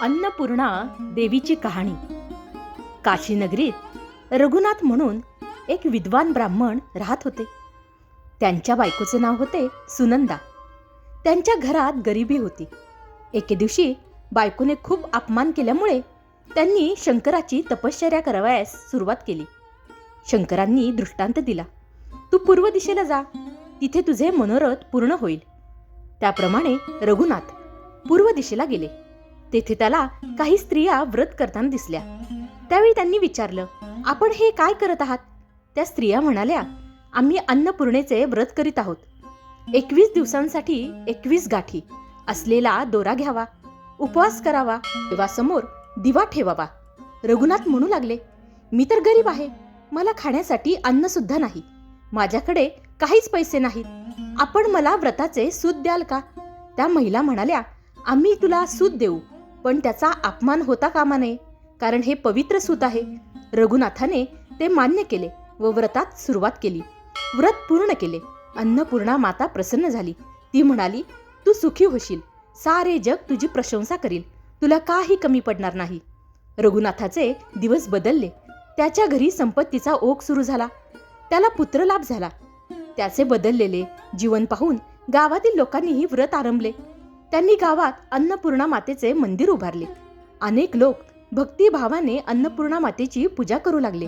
अन्नपूर्णा देवीची कहाणी. काशीनगरीत रघुनाथ म्हणून एक विद्वान ब्राह्मण राहत होते. त्यांच्या बायकोचे नाव होते सुनंदा. त्यांच्या घरात गरिबी होती. एके दिवशी बायकोने खूप अपमान केल्यामुळे त्यांनी शंकराची तपश्चर्या करावयास सुरुवात केली. शंकरांनी दृष्टांत दिला तू पूर्व दिशेला जा. तिथे तुझे मनोरथ पूर्ण होईल. त्याप्रमाणे रघुनाथ पूर्व दिशेला गेले. तेथे त्याला काही स्त्रिया व्रत करताना दिसल्या. त्यावेळी त्यांनी विचारलं आपण हे काय करत आहात? त्या स्त्रिया म्हणाल्या आम्ही अन्नपूर्णेचे व्रत करीत आहोत. एकवीस दिवसांसाठी एकवीस गाठी. असलेला दोरा घ्यावा उपवास करावा देवासमोर दिवा ठेवावा. रघुनाथ म्हणू लागले मी तर गरीब आहे. मला खाण्यासाठी अन्न सुद्धा नाही. माझ्याकडे काहीच पैसे नाहीत. आपण मला व्रताचे सूत द्याल का? त्या महिला म्हणाल्या आम्ही तुला सूत देऊ. पण त्याचा अपमान होता कामा नये कारण हे पवित्र सूत आहे. रघुनाथाने ते मान्य केले व व्रतात सुरुवात केली. व्रत पूर्ण केले. अन्नपूर्णा माता प्रसन्न झाली. ती म्हणाली तू सुखी होशील. सारे जग तुझी प्रशंसा करील. तुला काही कमी पडणार नाही. रघुनाथाचे दिवस बदलले. त्याच्या घरी संपत्तीचा ओघ सुरू झाला. त्याला पुत्रलाभ झाला. त्याचे बदललेले जीवन पाहून गावातील लोकांनीही व्रत आरंभले. त्यांनी गावात अन्नपूर्णा मातेचे मंदिर उभारले. अनेक लोक भक्तिभावाने अन्नपूर्णा मातेची पूजा करू लागले.